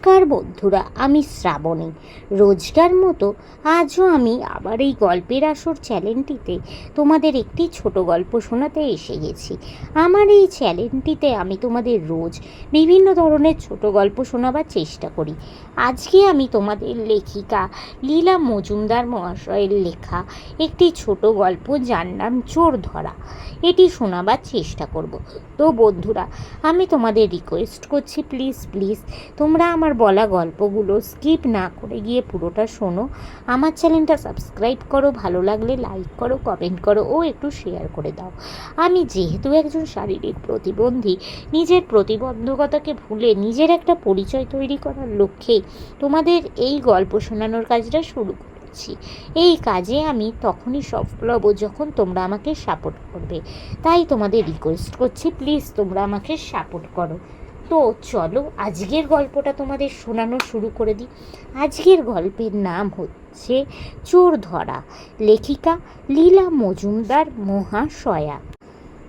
নমস্কার বন্ধুরা, আমি শ্রাবণী। রোজকার মতো আজও আমি আবার এই গল্পের আসর চ্যানেলটিতে তোমাদের একটি ছোট গল্প শোনাতে এসে গেছি। আমার এই চ্যানেলটিতে আমি তোমাদের রোজ বিভিন্ন ধরনের ছোট গল্প শোনাবার চেষ্টা করি। আজকে আমি তোমাদের লেখিকা লীলা মজুমদার মহাশয়ের লেখা একটি ছোট গল্প যার নাম চোর ধরা। এটি শোনাবার চেষ্টা করব। তো বন্ধুরা, আমি তোমাদের রিকোয়েস্ট করছি প্লিজ প্লিজ তোমরা আমার বলা গল্পগুলো স্কিপ না করে গিয়ে পুরোটা শোনো। আমার চ্যানেলটা সাবস্ক্রাইব করো, ভালো লাগলে লাইক করো কমেন্ট করো ও একটু শেয়ার করে দাও। আমি যেহেতু একজন শারীরিক প্রতিবন্ধী, নিজের প্রতিবন্ধকতাকে ভুলে নিজের একটা পরিচয় তৈরি করার লক্ষ্যে তোমাদের এই গল্প শোনানোর কাজটা শুরু করছি। এই কাজে আমি তখনই সফল হব যখন তোমরা আমাকে সাপোর্ট করবে। তাই তোমাদের রিকোয়েস্ট করছি প্লিজ তোমরা আমাকে সাপোর্ট করো। তো চলো, আজকের গল্পটা তোমাদের শোনানো শুরু করে দিই। আজকের গল্পের নাম হচ্ছে চোর ধরা লেখিকা লীলা মজুমদার মহাশয়া।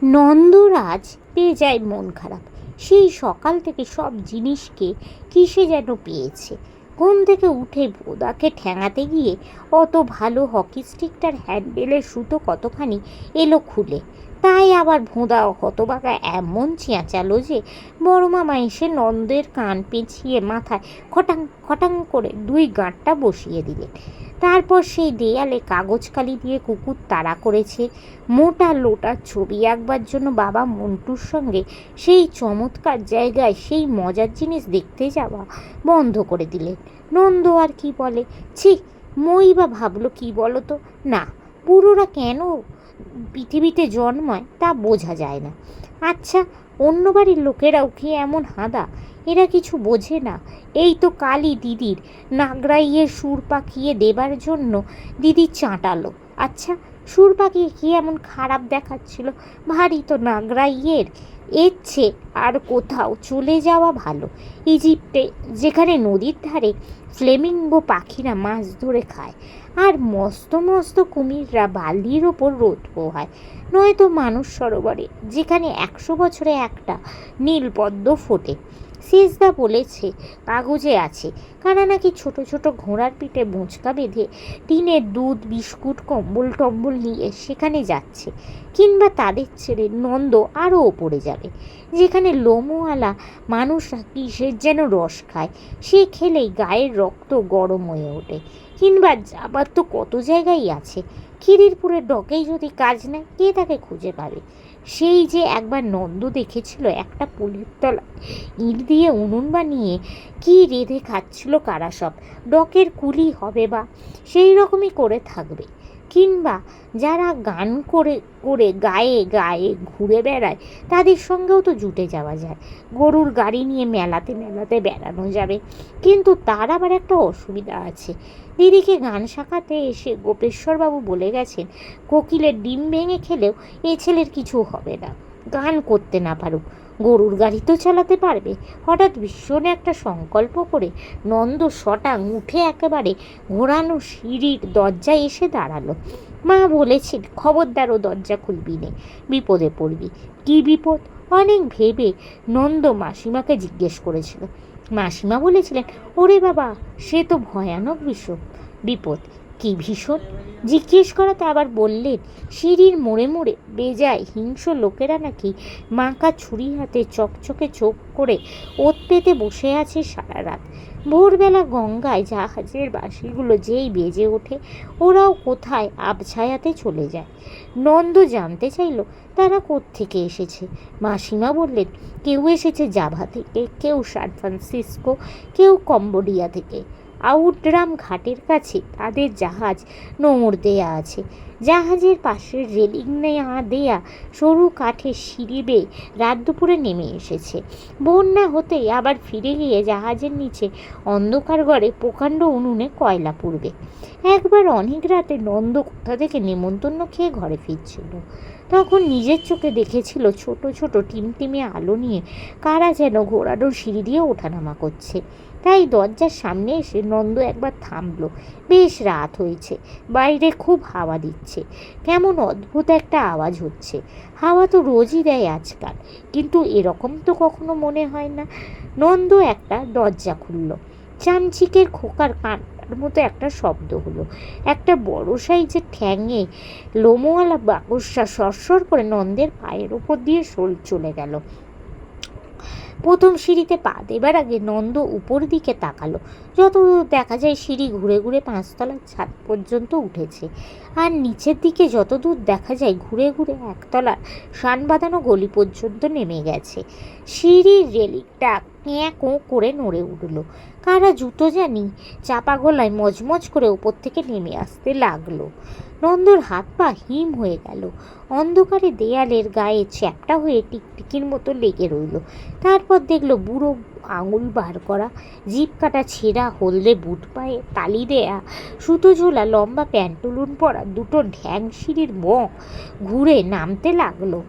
নন্দরাজ পেয়ে যায় মন খারাপ। সেই সকাল থেকে সব জিনিসকে কিসে যেন পেয়েছে। ঘুম থেকে উঠে বোদাকে ঠ্যাঙাতে গিয়ে অত ভালো হকি স্টিকটার হ্যান্ডেলের সুতো কতখানি এলো খুলে। তাই আবার ভোঁদা হতবাগা এমন চেঁচালো যে বড় মামা এসে নন্দের কান পেঁচিয়ে মাথায় খটাং খটাং করে দুই গাঁটটা বসিয়ে দিলেন। তারপর সেই দেয়ালে কাগজ কালি দিয়ে কুকুর তাড়া করেছে। মোটা লোটার ছবি আঁকবার জন্য বাবা মন্টুর সঙ্গে সেই চমৎকার জায়গায় সেই মজার জিনিস দেখতে যাওয়া বন্ধ করে দিলেন। নন্দ আর কি বলে, ছি, মই বা ভাবলো কি বলো তো না, বুড়োরা কেন পৃথিবীতে জন্মায় তা বোঝা যায় না। আচ্ছা অন্য বাড়ির লোকেরাও কি এমন হাঁদা? এরা কিছু বোঝে না। এই তো কালই দিদির নাগরাইয়ের সুর পাকিয়ে দেবার জন্য দিদি চাঁটালো। আচ্ছা সুর পাকিয়ে কি এমন খারাপ দেখাচ্ছিল? ভারী তো নাগরাইয়ের। এর চেয়ে আর কোথাও চলে যাওয়া ভালো। ইজিপ্টে, যেখানে নদীর ধারে ফ্লেমিঙ্গো পাখিরা মাছ ধরে খায়, আর মস্ত মস্ত কুমিররা বালির ওপর রোদ পোহায়। নয়তো মানুষ সরোবরে, যেখানে একশো বছরে একটা নীলপদ্ম ফোটে। শেষদা বলেছে, কাগজে আছে। কারা নাকি ছোট ছোট ঘোড়ার পিঠে বোঁচকা বেঁধে টিনের দুধ, বিস্কুট, কম্বল টম্বল নিয়ে সেখানে যাচ্ছে। কিংবা তাদের ছেড়ে নন্দ আরও ওপরে যাবে। যেখানে লোমওয়ালা মানুষরা কিসের যেন রস খায়, সে খেলেই গায়ের রক্ত গরম হয়ে ওঠে। কিংবা যাবার তো কত জায়গায় আছে। খিদিরপুরের ডকেই যদি কাজ নেয়, কে তাকে খুঁজে পাবে? সেই যে একবার নন্দ দেখেছিল একটা পুলের তলা ইট দিয়ে উনুন বানিয়ে কি রেঁধে খাচ্ছিল কারা সব ডকের কুলি হবে বা? সেই রকমই করে থাকবে। কিংবা যারা গান করে করে গায়ে গায়ে ঘুরে বেড়ায়, তাদের সঙ্গেও তো জুটে যাওয়া যায়। গরুর গাড়ি নিয়ে মেলাতে মেলাতে বেড়ানো যাবে। কিন্তু তার আবার একটা অসুবিধা আছে। দিদিকে গান শেখাতে এসে গোপেশ্বরবাবু বলে গেছেন, কোকিলের ডিম ভেঙে খেলেও এ ছেলের কিছু হবে না। গান করতে না পারুক। গরুর গাড়ি তো চালাতে পারবে। হঠাৎ ভীষণ একটা সংকল্প করে নন্দ শটাং উঠে একেবারে ঘোরানো সিঁড়ির দরজায় এসে দাঁড়াল। মা বলেছেন খবরদার ও দরজা খুলবি নে, বিপদে পড়বি। কি বিপদ? অনেক ভেবে নন্দ মাসিমাকে জিজ্ঞেস করেছিল। মাসিমা বলেছিলেন, ওরে বাবা, সে তো ভয়ানক বিষয় বিপদ কি ভীষণ? জিজ্ঞেস করাতে আবার বললেন, সিঁড়ির মোড়ে মোড়ে বেজায় হিংস্র লোকেরা নাকি মাকা ছুরি হাতে চকচকে চোখ করে ওত পেতে বসে আছে সারা রাত। ভোরবেলা গঙ্গায় জাহাজের বাঁশিগুলো যেই বেজে ওঠে, ওরাও কোথায় আবছায়াতে চলে যায়। নন্দ জানতে চাইল, তারা কোত্থেকে এসেছে? মাসিমা বললেন, কেউ এসেছে জাভা থেকে, কেউ সান ফ্রান্সিসকো, কেউ কম্বোডিয়া থেকে। আউটড্রাম ঘাটের কাছে তাদের জাহাজ নোঙর দেয়া আছে। জাহাজের পাশের রেলিং নেয়া দেয়া সরু কাঠের সিঁড়ি বেয়ে রাত দুপুরে নেমে এসেছে। বন্যা হতেই আবার ফিরে গিয়ে জাহাজের নিচে অন্ধকার ঘরে প্রকাণ্ড উনুনে কয়লা পুড়বে। একবার অনেক রাতে নন্দ কোথা থেকে নেমন্তন্ন খেয়ে ঘরে ফিরছিল। তখন নিজের চোখে দেখেছিল ছোট ছোট টিমটিমে আলো নিয়ে কারা যেন ঘোরানোর সিঁড়ি দিয়ে ওঠানামা করছে। তাই দরজার সামনে এসে নন্দ একবার থামলো। বেশ রাত হয়েছে, বাইরে খুব হাওয়া দিচ্ছে। কেমন অদ্ভুত একটা আওয়াজ হচ্ছে। হাওয়া তো রোজই দেয় আজকাল, কিন্তু এরকম তো কখনো মনে হয় না। নন্দ একটা দরজা খুলল। চামচিকের খোকার কান্নার মতো একটা শব্দ হলো। একটা বড় সাইজের ঠ্যাঙে লোমওয়ালা বাকসটা সরসর করে নন্দের পায়ের ওপর দিয়ে সোল চলে গেল। প্রথম সিঁড়িতে পা দেবার আগে নন্দ উপর দিকে তাকালো। যত দেখা যায় সিঁড়ি ঘুরে ঘুরে পাঁচতলার ছাদ পর্যন্ত উঠেছে। আর নিচের দিকে যতদূর দেখা যায় ঘুরে ঘুরে একতলার শান বাঁধানো গলি পর্যন্ত নেমে গেছে। সিঁড়ির রেলিংটা ক্যাঁ করে নড়ে উঠল। কারা জুতো জানি? চাপা গলায় মজমজ করে ওপর থেকে নেমে আসতে লাগল। নন্দর হাত পা হিম হয়ে গেল। অন্ধকারে দেয়ালের গায়ে চ্যাপটা হয়ে টিকটিকির মতো লেগে রইল। তারপর দেখল বুড়ো আঙুল বার করা জিপ কাটা ছেঁড়া, হলদে বুট পায়ে তালি দেয়া, সুতো ঝোলা, লম্বা প্যান্টুলুন পরা দুটো ঢ্যাং সিঁড়ির বক ঘুরে নামতে লাগল।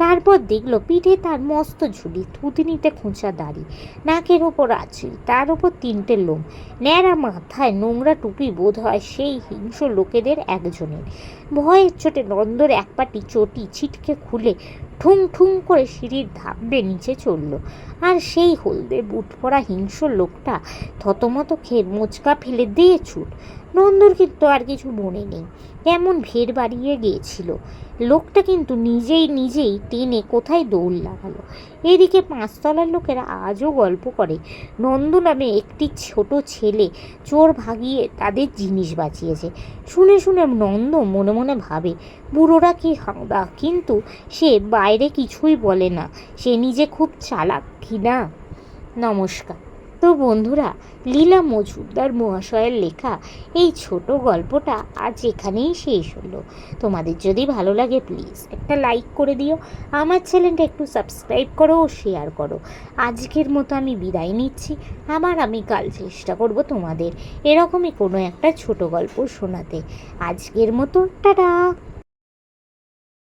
তারপর দেখল পিঠে তার মস্ত ঝুলি, থুতনিতে খোঁচা দাড়ি, নাকের ওপর আঁচড়ি তার ওপর তিনটে লোম। ন্যাড়া মাথায় নোংরা টুপি বোধ হয় সেই হিংস্র লোকেদের একজনের। ভয়ের চোটে নন্দর এক পাটি চটি ছিটকে খুলে ঠুং ঠুং করে সিঁড়ির ধাপ দিয়ে নিচে চলল। আর সেই হলদে বুট পরা হিংস্র লোকটা থতমত খেয়ে মোচকা ফেলে দিয়ে ছুট নন্দর কিন্তু আর কিছু মনে নেই। কেমন ভেড় বাড়িয়ে গিয়েছিল। লোকটা কিন্তু নিজেই নিজেই টেনে কোথায় দৌড় লাগালো। এদিকে পাঁচতলার লোকেরা আজও গল্প করে, নন্দ নামে একটি ছোট ছেলে চোর ভাগিয়ে তাদের জিনিস বাঁচিয়েছে। শুনে শুনে নন্দ মনে মনে ভাবে, বুড়োরা কি হাঁদা? কিন্তু সে বাইরে কিছুই বলে না। সে নিজে খুব চালাক কি না নমস্কার। তো বন্ধুরা, লীলা মজুমদার মহাশয়ের লেখা এই ছোট গল্পটা আজ এখানেই শেষ হলো। তোমাদের যদি ভালো লাগে প্লিজ একটা লাইক করে দিও। আমার চ্যানেলটা একটু সাবস্ক্রাইব করো ও শেয়ার করো। আজকের মতো আমি বিদায় নিচ্ছি। আবার আমি কাল চেষ্টা করব তোমাদের এরকমই কোনো একটা ছোট গল্প শোনাতে। আজকের মতো, টাটা!